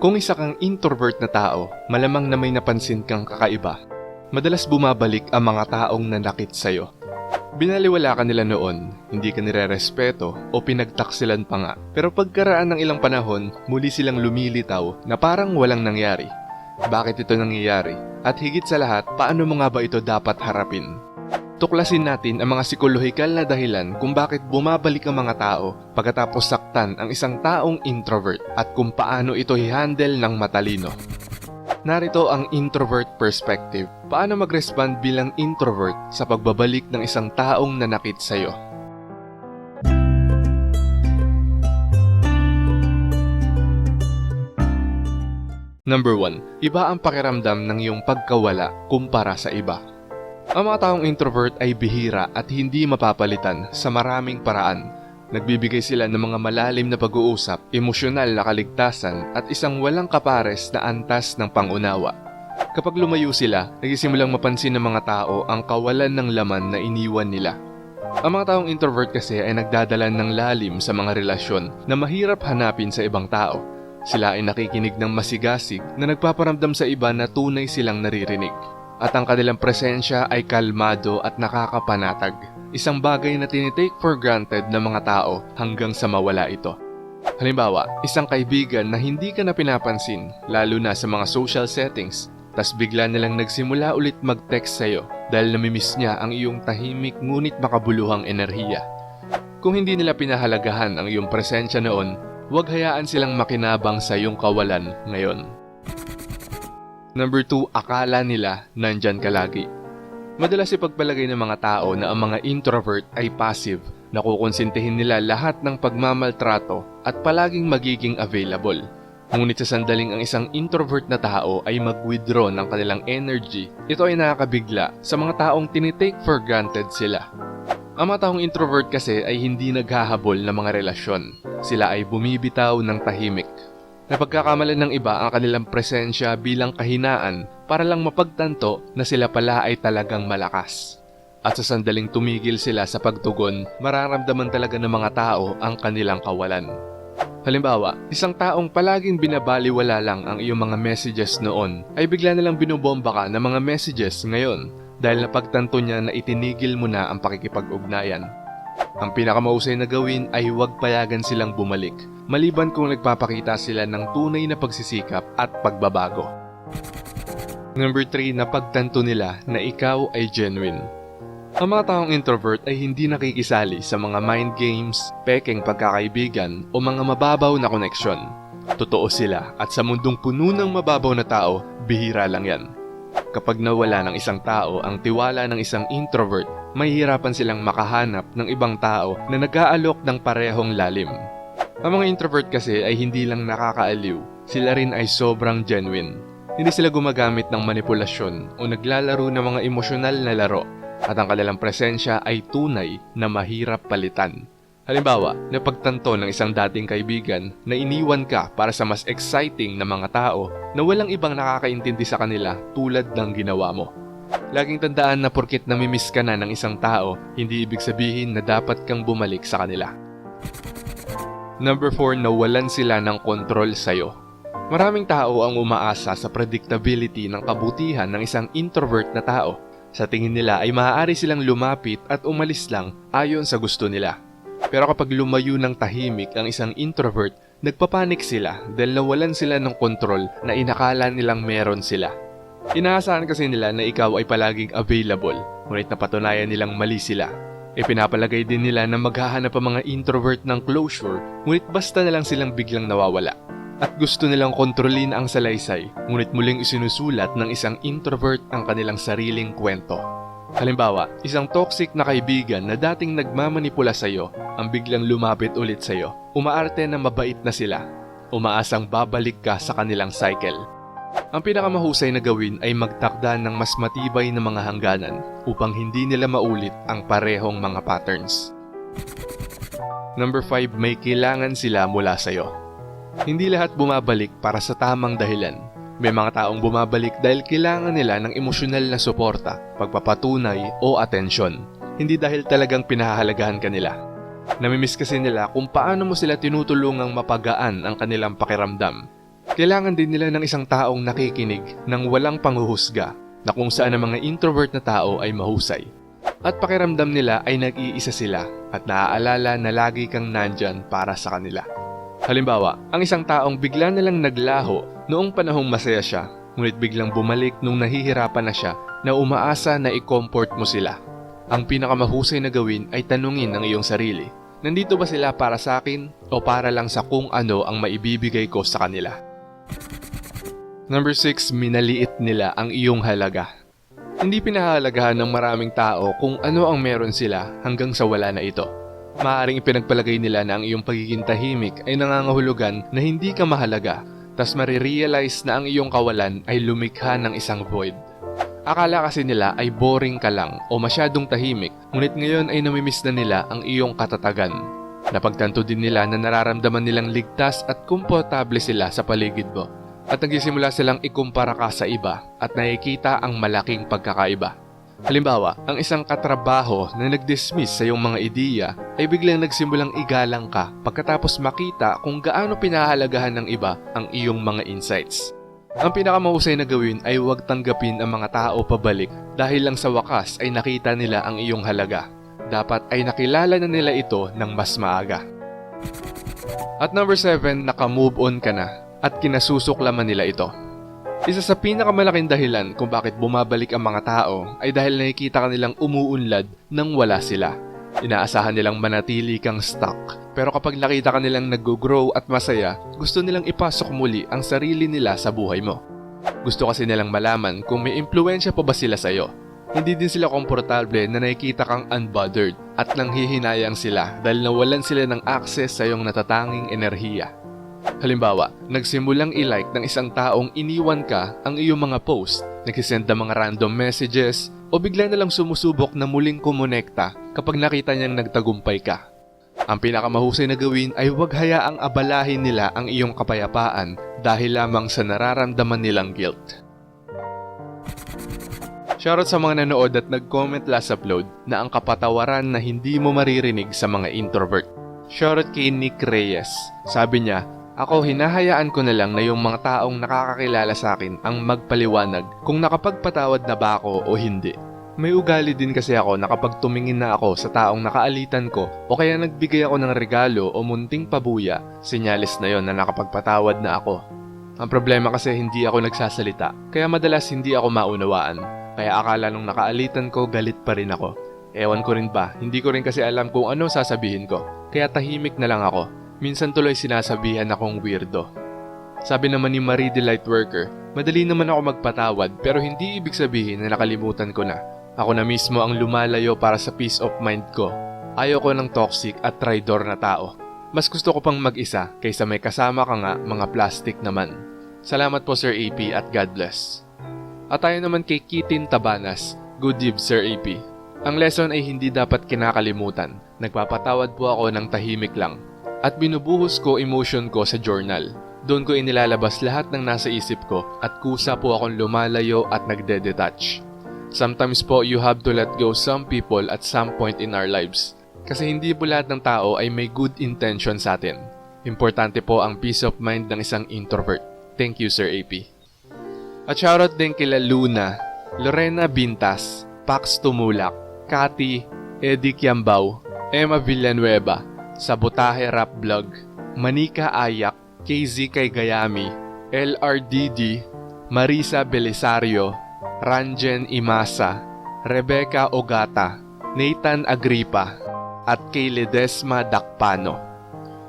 Kung isa kang introvert na tao, malamang na may napansin kang kakaiba. Madalas bumabalik ang mga taong nanakit sa'yo. Binaliwala ka nila noon, hindi ka nire-respeto o pinagtaksilan pa nga. Pero pagkaraan ng ilang panahon, muli silang lumilitaw na parang walang nangyari. Bakit ito nangyayari? At higit sa lahat, paano mo nga ba ito dapat harapin? Tuklasin natin ang mga psikolohikal na dahilan kung bakit bumabalik ang mga tao pagkatapos saktan ang isang taong introvert at kung paano ito i-handle ng matalino. Narito ang introvert perspective. Paano mag-respond bilang introvert sa pagbabalik ng isang taong nanakit sa'yo? Number 1. Iba ang pakiramdam ng iyong pagkawala kumpara sa iba. Ang mga taong introvert ay bihira at hindi mapapalitan sa maraming paraan. Nagbibigay sila ng mga malalim na pag-uusap, emosyonal na kaligtasan at isang walang kapares na antas ng pangunawa. Kapag lumayo sila, nagsimulang mapansin ng mga tao ang kawalan ng laman na iniwan nila. Ang mga taong introvert kasi ay nagdadala ng lalim sa mga relasyon na mahirap hanapin sa ibang tao. Sila ay nakikinig ng masigasig na nagpaparamdam sa iba na tunay silang naririnig at ang kanilang presensya ay kalmado at nakakapanatag. Isang bagay na tinitake for granted ng mga tao hanggang sa mawala ito. Halimbawa, isang kaibigan na hindi ka na pinapansin, lalo na sa mga social settings, tas bigla nilang nagsimula ulit mag-text sa'yo dahil namimiss niya ang iyong tahimik ngunit makabuluhang enerhiya. Kung hindi nila pinahalagahan ang iyong presensya noon, huwag hayaan silang makinabang sa iyong kawalan ngayon. Number 2, akala nila nandyan ka lagi. Madalas ipagpalagay ng mga tao na ang mga introvert ay passive, nakukonsintihin nila lahat ng pagmamaltrato at palaging magiging available. Ngunit sa sandaling ang isang introvert na tao ay mag-withdraw ng kanilang energy, ito ay nakakabigla sa mga taong tinitake for granted sila. Ang mga taong introvert kasi ay hindi naghahabol ng mga relasyon. Sila ay bumibitaw ng tahimik, Napagkakamalan ng iba ang kanilang presensya bilang kahinaan para lang mapagtanto na sila pala ay talagang malakas. At sa sandaling tumigil sila sa pagtugon, mararamdaman talaga ng mga tao ang kanilang kawalan. Halimbawa, isang taong palaging binabaliwala lang ang iyong mga messages noon ay bigla nalang binobomba ka ng mga messages ngayon dahil napagtanto niya na itinigil mo na ang pakikipag-ugnayan. Ang pinakamausay na gawin ay huwag payagan silang bumalik, maliban kung nagpapakita sila ng tunay na pagsisikap at pagbabago. Number 3 na pagtanto nila na ikaw ay genuine. Ang mga taong introvert ay hindi nakikisali sa mga mind games, pekeng pagkakaibigan o mga mababaw na koneksyon. Totoo sila at sa mundong puno ng mababaw na tao, bihira lang yan. Kapag nawala ng isang tao ang tiwala ng isang introvert, mahihirapan silang makahanap ng ibang tao na nag-aalok ng parehong lalim. Ang mga introvert kasi ay hindi lang nakakaaliw, sila rin ay sobrang genuine. Hindi sila gumagamit ng manipulasyon o naglalaro ng mga emosyonal na laro at ang kanilang presensya ay tunay na mahirap palitan. Halimbawa, napagtanto ng isang dating kaibigan na iniwan ka para sa mas exciting na mga tao na walang ibang nakakaintindi sa kanila tulad ng ginawa mo. Laging tandaan na porkit namimiss ka na ng isang tao, hindi ibig sabihin na dapat kang bumalik sa kanila. Number 4, nawalan sila ng kontrol sa'yo. Maraming tao ang umaasa sa predictability ng kabutihan ng isang introvert na tao. Sa tingin nila ay maaari silang lumapit at umalis lang ayon sa gusto nila. Pero kapag lumayo ng tahimik ang isang introvert, nagpapanik sila dahil nawalan sila ng kontrol na inakala nilang meron sila. Inaasahan kasi nila na ikaw ay palaging available, ngunit napatunayan nilang mali sila. Ipinapalagay din nila na maghahanap ang mga introvert ng closure, ngunit basta na lang silang biglang nawawala. At gusto nilang kontrolin ang salaysay, ngunit muling isinusulat ng isang introvert ang kanilang sariling kwento. Halimbawa, isang toxic na kaibigan na dating nagmamanipula sa'yo ang biglang lumapit ulit sa'yo, umaarte na mabait na sila, umaasang babalik ka sa kanilang cycle. Ang pinakamahusay na gawin ay magtakda ng mas matibay na mga hangganan upang hindi nila maulit ang parehong mga patterns. Number 5, may kailangan sila mula sa'yo. Hindi lahat bumabalik para sa tamang dahilan. May mga taong bumabalik dahil kailangan nila ng emosyonal na suporta, pagpapatunay o atensyon. Hindi dahil talagang pinahahalagahan ka nila. Namimiss kasi nila kung paano mo sila tinutulungang mapagaan ang kanilang pakiramdam Kailangan din nila ng isang taong nakikinig ng walang panghuhusga na kung saan ang mga introvert na tao ay mahusay. At pakiramdam nila ay nag-iisa sila at naaalala na lagi kang nandyan para sa kanila. Halimbawa, ang isang taong bigla nilang naglaho noong panahong masaya siya, ngunit biglang bumalik nung nahihirapan na siya na umaasa na i-comfort mo sila. Ang pinakamahusay na gawin ay tanungin ang iyong sarili. Nandito ba sila para sa akin o para lang sa kung ano ang maibibigay ko sa kanila? Number 6, minaliit nila ang iyong halaga. Hindi pinahalagahan ng maraming tao kung ano ang meron sila hanggang sa wala na ito. Maaring ipinagpalagay nila na ang iyong pagiging tahimik ay nangangahulugan na hindi ka mahalaga, tas marirealize na ang iyong kawalan ay lumikha ng isang void. Akala kasi nila ay boring ka lang o masyadong tahimik, ngunit ngayon ay namimiss na nila ang iyong katatagan. Napagtanto din nila na nararamdaman nilang ligtas at komportable sila sa paligid mo. At nagsisimula silang ikumpara ka sa iba at nakikita ang malaking pagkakaiba. Halimbawa, ang isang katrabaho na nag-dismiss sa iyong mga ideya ay biglang nagsimulang igalang ka pagkatapos makita kung gaano pinahalagahan ng iba ang iyong mga insights. Ang pinakamahusay na gawin ay huwag tanggapin ang mga tao pabalik dahil lang sa wakas ay nakita nila ang iyong halaga. Dapat ay nakilala na nila ito ng mas maaga. At number 7, naka-move on ka na at kinasusuklaman nila ito. Isa sa pinakamalaking dahilan kung bakit bumabalik ang mga tao ay dahil nakikita kanilang umuunlad nang wala sila. Inaasahan nilang manatili kang stuck. Pero kapag nakita kanilang nag-grow at masaya, gusto nilang ipasok muli ang sarili nila sa buhay mo. Gusto kasi nilang malaman kung may impluensya pa ba sila sa'yo. Hindi din sila komportable na nakikita kang unbothered at nanghihinayang sila dahil nawalan sila ng access sa iyong natatanging enerhiya. Halimbawa, nagsimulang i-like ng isang taong iniwan ka ang iyong mga post, nagsisend ng mga random messages, o bigla na lang sumusubok na muling kumonekta kapag nakita niyang nagtagumpay ka. Ang pinakamahusay na gawin ay huwag hayaang abalahin nila ang iyong kapayapaan dahil lamang sa nararamdaman nilang guilt. Shoutout sa mga nanood at nag-comment last upload na ang kapatawaran na hindi mo maririnig sa mga introvert. Shoutout kay Nick Reyes. Sabi niya, ako hinahayaan ko na lang na yung mga taong nakakakilala sa akin ang magpaliwanag kung nakapagpatawad na ba ako o hindi. May ugali din kasi ako na kapag tumingin na ako sa taong nakaalitan ko o kaya nagbigay ako ng regalo o munting pabuya, sinyalis na yon na nakapagpatawad na ako. Ang problema kasi hindi ako nagsasalita, kaya madalas hindi ako maunawaan. Kaya akala nung nakaalitan ko, galit pa rin ako. Ewan ko rin ba, hindi ko rin kasi alam kung ano sasabihin ko, kaya tahimik na lang ako. Minsan tuloy sinasabihan akong weirdo. Sabi naman ni Marie the Lightworker, madali naman ako magpatawad pero hindi ibig sabihin na nakalimutan ko na. Ako na mismo ang lumalayo para sa peace of mind ko. Ayoko ng toxic at traidor na tao. Mas gusto ko pang mag-isa kaysa may kasama ka nga mga plastic naman. Salamat po Sir AP at God bless. At tayo naman kay Kitin Tabanas. Good eve Sir AP. Ang lesson ay hindi dapat kinakalimutan. Nagpapatawad po ako ng tahimik lang. At binubuhos ko emotion ko sa journal. Doon ko inilalabas lahat ng nasa isip ko at kusa po akong lumalayo at nagde-detach. Sometimes po you have to let go some people at some point in our lives. Kasi hindi po lahat ng tao ay may good intention sa atin. Importante po ang peace of mind ng isang introvert. Thank you Sir AP. At shoutout din kila Luna, Lorena Bintas, Pax Tumulak, Kati, Eddie Kiambao, Emma Villanueva, Sabotahe Rap Vlog, Manika Ayak, KZ Kay Gayami, LRDD, Marisa Belisario, Ranjen Imasa, Rebecca Ogata, Nathan Agripa, at kay Ledesma Dakpano.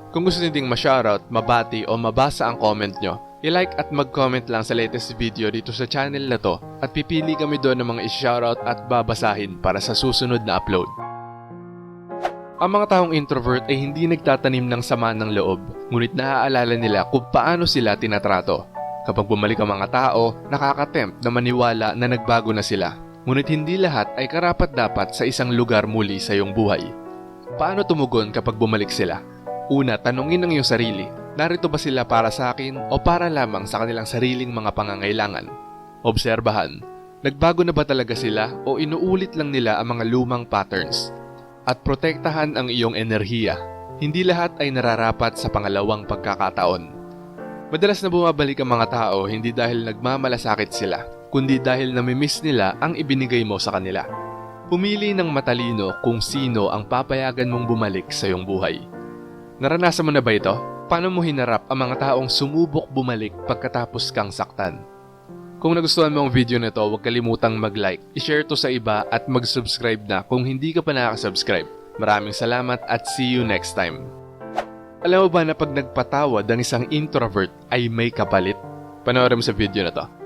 Kung gusto niyo ding ma-shoutout, mabati o mabasa ang comment nyo, i-like at mag-comment lang sa latest video dito sa channel na to at pipili kami doon ng mga i-shoutout at babasahin para sa susunod na upload. Ang mga taong introvert ay hindi nagtatanim ng sama ng loob, ngunit naaalala nila kung paano sila tinatrato. Kapag bumalik ang mga tao, nakakatempt na maniwala na nagbago na sila. Ngunit hindi lahat ay karapat dapat sa isang lugar muli sa iyong buhay. Paano tumugon kapag bumalik sila? Una, tanungin ang iyong sarili, narito ba sila para sa akin o para lamang sa kanilang sariling mga pangangailangan? Obserbahan, nagbago na ba talaga sila o inuulit lang nila ang mga lumang patterns? At protektahan ang iyong enerhiya. Hindi lahat ay nararapat sa pangalawang pagkakataon. Madalas na bumabalik ang mga tao hindi dahil nagmamalasakit sila, kundi dahil namimiss nila ang ibinigay mo sa kanila. Pumili ng matalino kung sino ang papayagan mong bumalik sa iyong buhay. Naranasan mo na ba ito? Paano mo hinarap ang mga taong sumubok bumalik pagkatapos kang saktan? Kung nagustuhan mo ang video na ito, huwag kalimutang mag-like, i-share to sa iba at mag-subscribe na kung hindi ka pa nakaka-subscribe. Maraming salamat at see you next time. Alam mo ba na pag nagpatawad ang isang introvert ay may kapalit? Panoorin mo sa video na to.